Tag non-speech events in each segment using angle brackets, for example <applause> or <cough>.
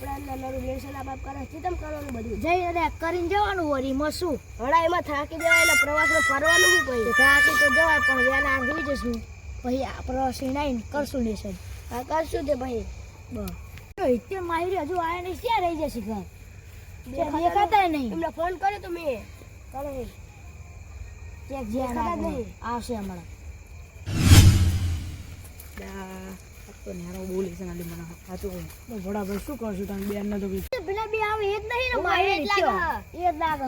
આપણે અંદર નરું બાપ કરે છે કરવાનું બધું. જઈ અને કરીને જવાનું એમાં શું હળા એમાં થાકી જવાય એટલે પ્રવાસમાં ફરવાનું શું પછી? થાકી તો જવાય પણ વેલા હોઈ જશું. પછી આ પ્રવાસ આવીને કરશું ને સર હા કરશું તે ભાઈ બસ. ઇત્તેર માહિતી હજુ આયા નહીં ક્યાં રહી જશે ઘર? દેખાતા નહીં. એમને ફોન કર્યો તો મેં. કરે. ચેક જ્યાં. આવશે હમણાં. તો નેરો બોલી છે નાલી મને સાચું કહું. તો ભડા ભાઈ શું કરશું તમે બેન ને તો પેલા બે આવે એ જ નહીં ને મારે એ જ લાગે એ જ લાગે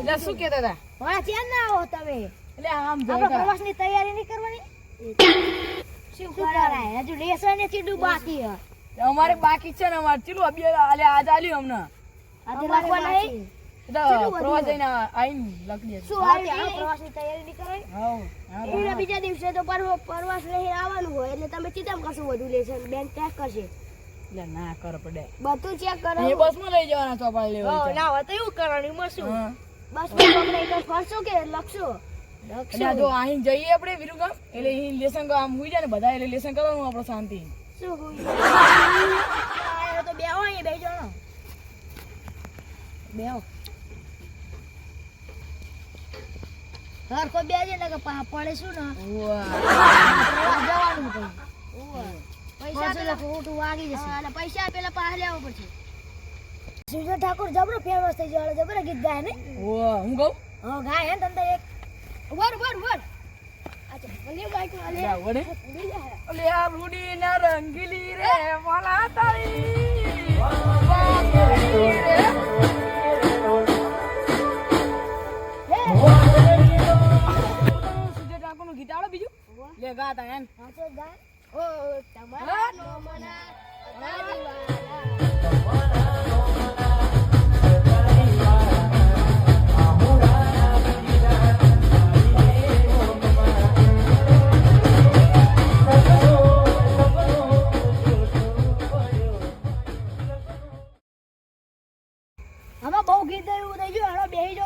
એટલે શું કહેતા હતા? વળા ચેન ના આવો તમે. એટલે આમ આપણે પ્રવાસની તૈયારી નહીં કરવાની? શું કરાય? હજુ લેસન ને ચીડું બાકી હે અમારે બાકી છે ને અમારે ચીલું અબી આલે આજ આલ્યું અમને. આજે લખવા નહીં. પ્રવાસ જઈને આઈને લખી દે. શું આ પ્રવાસની તૈયારી નહીં કરવાની હા એના બીજા દિવસે તો પ્રવાસ લઈને આવવાનું હોય એટલે તમે ચિંતા કરશું બધું લેશન બેન ચેક કરશે એટલે ના કર પડે. બધું ચેક કરો એ બસ લઈ જવાના ચોપાડ લેવા ના હોય તો એવું કરવાનું એમાં શું? હા. બસ તો ફરશો કે લખશો? જો અહીં જઈએ આપણે વિરુગામ એટલે અહીં લેસન આમ હુઈ જાય ને બધા એટલે લેસન કરવાનું આપણે શાંતિ. શું હોય આ તો બે હોય બે જણો બેહો. ઘર કોઈ બે છે ને કે પડે શું ને? જવાનું પૈસા પૈસા પેલા પૈસા લેવા પડશે. સુજો ઠાકોર જબરો ફેમસ થઈ ગયો જબરો ગીત ગાય ને? હું કહું? હા ગાય હે તંદર એક. વર વર વર. બીજા રંગીલી રે વાલા તારી. આવડે બીજું? લે ગાતા એમ. સાચો ગાય ઓ તમારા નો મના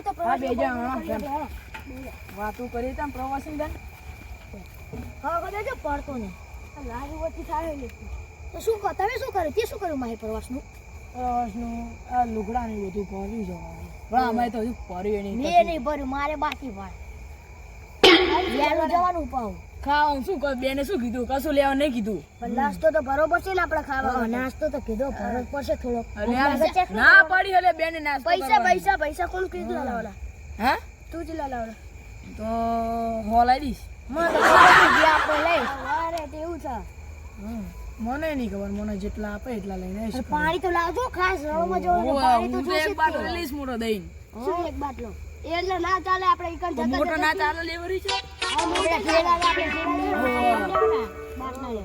તો હા, વાતું કરી તમ પ્રવાસી બેન હા કદાચ પડતો ને આ લારી થાય તો શું તમે શું કર્યું? તે શું કર્યું માહી પ્રવાસનું પ્રવાસનું આ લુગડા ને બધું ભર્યું જવાનું પણ અમે તો હજુ ભર્યું નહીં મેં નહીં ભર્યું મારે બાકી ભાઈ <coughs> વહેલું જવાનું પાવું ખાવાનું શું કર? બેને શું કીધું? કશું લેવા નહીં કીધું. પણ નાસ્તો તો બરોબર છે ને આપણે ખાવા. નાસ્તો તો કીધો ભરવો પડશે થોડો. ના પડી એટલે બેને નાસ્તો પૈસા પૈસા પૈસા કોણ કીધું? લાવવાના હા? તું જ લાવવાના તો દઈશ. આપણે લઈ. અરે તેવું છે. મને નહીં ખબર મને જેટલા આપે એટલા લઈને પાણી તો લાવજો ખાસ રણમાં જવાનું પાણી તો જોશે એક બાટલો લઈશ મોટો દઈને. શું એક બાટલો? એટલે ના ચાલે આપણે ઈકન જતા મોટો ના ચાલે લેવરી છે. મોટા ઠેલા લે, આપણે ઠેલા. લે.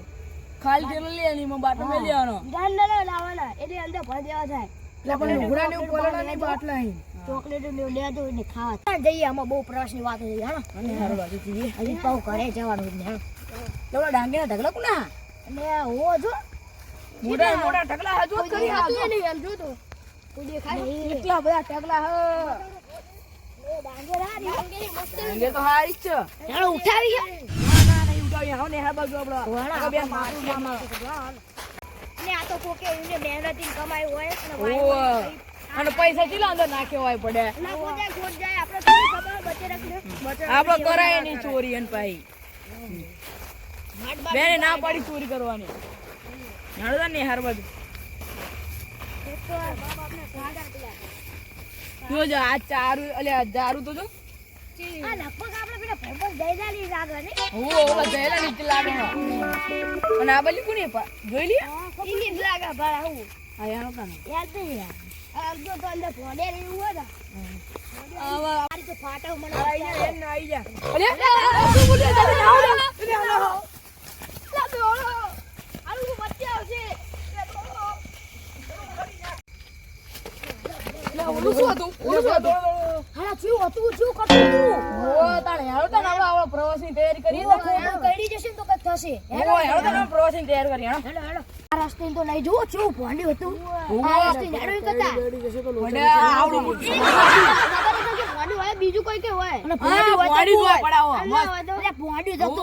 ખાલી તેલ લઈ આની એમાં બાટલો મેં લેવાનો. ગાંડા ના લાવવાના. એટલે અંદર ભરી દેવા થાય એટલે પણ લુગડા ને એવું નહીં બાટલા અહીં. ચોકલેટ ને એવું ખાવા. જઈએ આમાં બહુ પ્રવાસની વાત થઈ હા. અને હારું બાજુ જઈએ હજી પાઉં ઘરે જવાનું છે હા. ડાંગીના ઢગલા કોના? અને હો જો. મોટા મોટા ઢગલા હજુ કરી હતું એ નહીં એમ જોતો. કોઈ દેખાય? એટલા બધા ઢગલા હ. ડાંગે તો હારી જ છે. ચાલો ઉઠાવી ના ના નહીં ઉઠાવી હાવ ને હા બાજુ આપણો. બે મારું મામા. અને આ તો કોકે એને મહેનતી કમાઈ હોય ઓવે. અને પૈસા ચીલા અંદર નાખ્યો હોય પડે. આપડે કરાય નહીં ચોરી અને પાઈ બેને ના પાડી ચોરી કરવાની. હાડવા નહીં હાર બાજુ. જોજો આ ચારું એટલે દારૂ તો જો. જોઈ લે આમ તો અંદર ભોડે ને હોય ને. આવા તો ફાટો મને જા. એમ જા તમે આવો લાગે ઓળો આલું વચ્ચે આવશે. ઓલું શું હતું? ઓલું શું હતું? હાલા શું હતું? શું કરતું તું? ઓ તાણે હેડો તાણે આપણે આપણો પ્રવાસની તૈયારી કરીએ તો કઈડી જશે ને તો કંઈક થશે. હેડો હેડો તાણે પ્રવાસની તૈયારી કરીએ હેડો હેલો હેલો આ રસ્તે તો લઈ જુઓ કેવું ભોંડ્યું હતું. આઈસ્ક્રીમ આ કરતા હોય. બીજું કોઈ કે હોય. ભોંડ્યું હોય હોય. પડાવો ના હોય ભોંડ્યું તો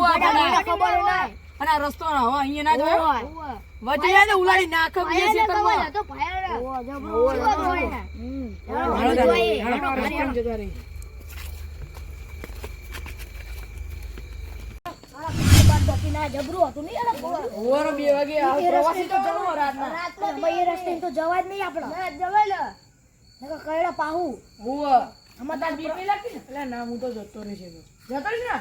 ખબર હોય. હોય. અને આ રસ્તો હવે અહીંયા ના જોયો વચ્ચે જાય ને ઉલાડી નાખે બીજે છે તો ભાઈ ઓવો, જબરો. ઓવો, જબરો. હાલો તારે, હાલો, રસ્તામાં જતા રહી. જબરું હતું નહીં અરે સવારે બે વાગે આ પ્રવાસી તો જવાનો રાતના. ભાઈ રસ્તે તો જવા જ નહીં આપણે ના, જવાય ને. નકર કયડા પાહુ હોવે. આમાં તાર બીક લાગતી ને? અલા ના, હું તો જતો રહીશ એનો. જતો રહીશ ને?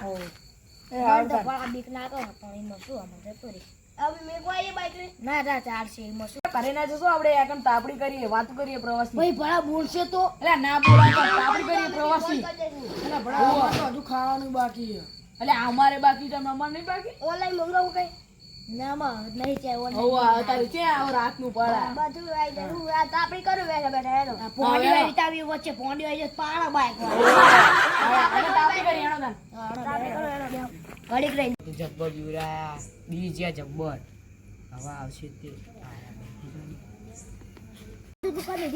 એ હાલ આ બીક ના કરો પણ એમાં શું આમાં જતો રહી હવે મેઘવા આવીએ બાઈક લઈને. ના ના ચાલશે એમાં શું ઘરે ના જશો આપણે એકમ તાપડી કરીએ વાત કરીએ પ્રવાસી ભાઈ ભણા બોલશે તો અલા ના બોલા તાપડી કરીએ પ્રવાસી ભણા હજુ ખાવાનું બાકી છે અલા અમારે બાકી છે અમારે નહીં બાકી? ઓનલાઈન મંગાવું કઈ? ના માં નહીં ચાય ઓન હોવે, અત્યારે ક્યાં આવો રાતનું પડા? બધું આવી જાય હું આ કરું બેઠા બેઠા હેલો પોંડી વાળી તાવી વચ્ચે પોંડી વાળી પાણા બાઈક હવે તાપડી કરીએ હેણો તાન. તાપડી કરું હેલો ઘડીક રહી. જબ્બર હવે આવશે તે.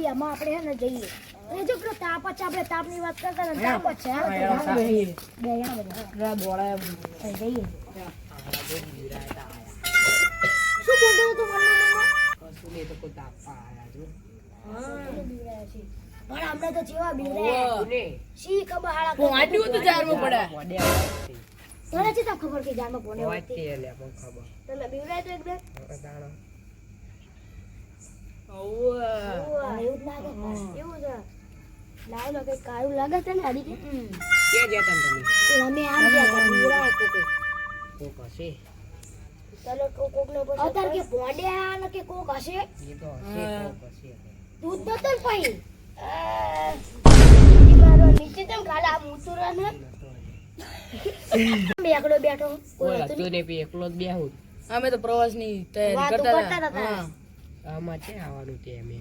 આમાં આપણે હે ને જઈએ. અને જો પેલો તાપ છે આપણે તાપની વાત કરતા ને તાપ જ છે તો. બે યાર બધા. પેલા દોડાય જઈએ. શું બોલતો હતો મનમાં કશું નહીં તો કોઈ તાપવા આયા જો પણ તો જેવા શી ખબર કે કોને પણ તમે બીવડાય તો એકદમ એવું લાગે એવું છે લાવ લો કાળું લાગે છે ને આડી ક્યાં ગયા તા તમે? અમે આમ ગયા હતા બીવડાયા કોકે કોક હશે? તને કોક કોક પછી અત્યારે કે પોંડ્યા ને કે કોક હશે? એ તો હશે કોક હશે દૂધ નતો ને પઈ મારો નીચે તેમ કાલે આમ ઊંચું રહે ને બેકડો બેઠો કોઈ હતું નહીં. પણ એકલો જ બેહું. અમે તો પ્રવાસની તૈયારી કરતા કરતા હતા. હતા. હા. આમાં છે આવવાનું તે અમે?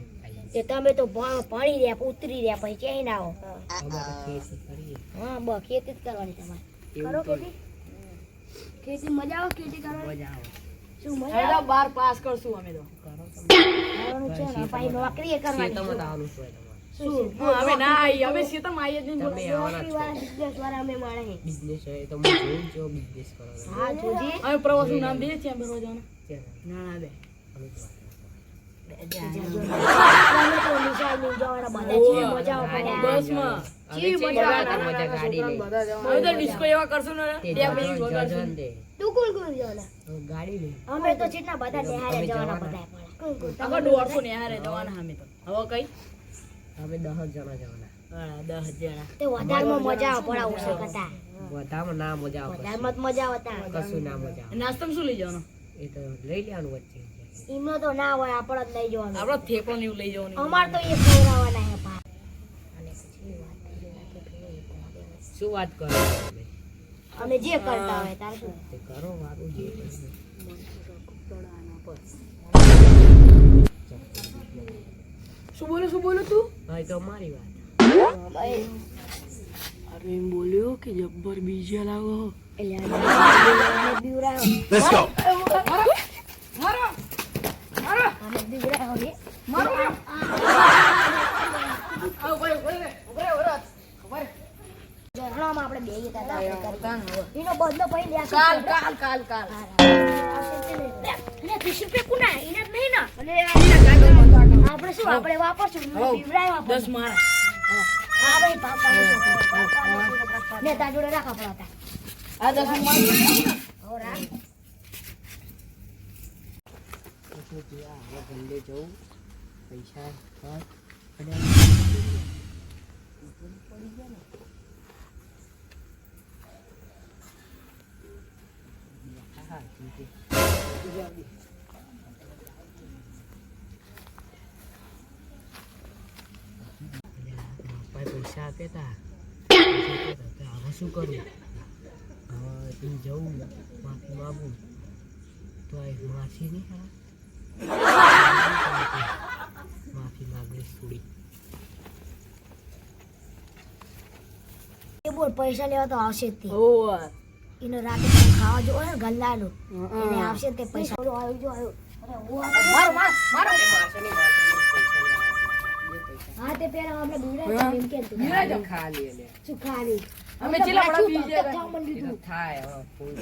તે તમે તો ભણી રહ્યા ઉતરી રહ્યા પછી ક્યાંય ના આવો. હા. બસ ખેતી જ કરવાની તમારે. કરો ખેતી? ખેતી મજા આવે ખેતી કરવાની? શું મજા આવે? બાર પાસ કરશું અમે તો. કરો છે ને પછી નોકરી કરવાની આવવાનું હા, ના જ નહીં. છો તો હું જોઉં બિઝનેસ હા જોજી. અમે પ્રવાસનું નામ દઈએ છીએ અમે રોજ ના બે હવે જણા જવાના દસ જણા તે વધારમાં મજા આવે. પણ ઓછો કરતા વધામાં ના મજા આવે. વધારમાં મજા આવતા કશું ના મજા નાસ્તામાં શું લઈ જવાનું? એ તો લઈ લેવાનું વચ્ચે. એમાં તો ના હોય આપણે જ લઈ જવાનું. આપણે થેપલો ને એવું લઈ જવાનું. અમાર તો એ ખવડાવવાના હે પા શું વાત કરો અમે જે કરતા હોય તાર શું? કરો મારું જે શું બોલું શું બોલું તું? હા એ તો મારી વાત. અરે એમ બોલ્યો કે જબ્બર બીજા લાવો. એટલે બીવરાયો મારો. ઝરણામાં આપણે બે ગયા હતા. એનો બદલો કાલ કાલ કાલ કાલ. અને ત્રીસ રૂપિયા કુના એને નહીં ના? અને આ કાગળમાં તો આગળ. આપણે શું આપણે વાપરશું. બીવરાયો આપણે દસ મારા આપણે પાપા ને તાર જોડે રાખ આપણા આ દસ મારું. હો રાખ એટલે જે આ હવે ગલ્લે જવું પૈસા ખર્ચ અને હા, જીતે. બાપાએ પૈસા આપ્યા તા હવે શું કરું હવે તું જવું માફી માગું તો એ માફી નહીં હા માફી માંગીશ થોડી એ બોલ પૈસા લેવા તો આવશે જ. એનો રાતે ખાવા જો ને ગલ્લાનું એને આવશે જ તે પૈસા. ઓલો આવ્યો જો આવ્યો મારો મારો લેવા હા તે પેલા આપણે બીરા એમ કે તું. બીવરાયો. ખાલી એટલે શું લે અમે ચેલા વડા પી હતું. થાય ફૂલ.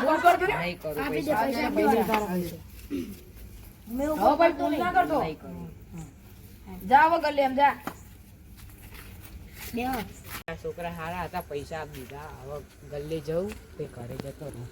ફૂલ કરજો ને. નહીં કરું પૈસા. પૈસા. દે. મેં ઉપર ભાઈ પડતો ના કરતો. જા હવે ગલ્લે એમ જા. બે છોકરા હારા હતા પૈસા આપી દીધા. હવે ગલ્લે જવું તે ઘરે જતો રહું.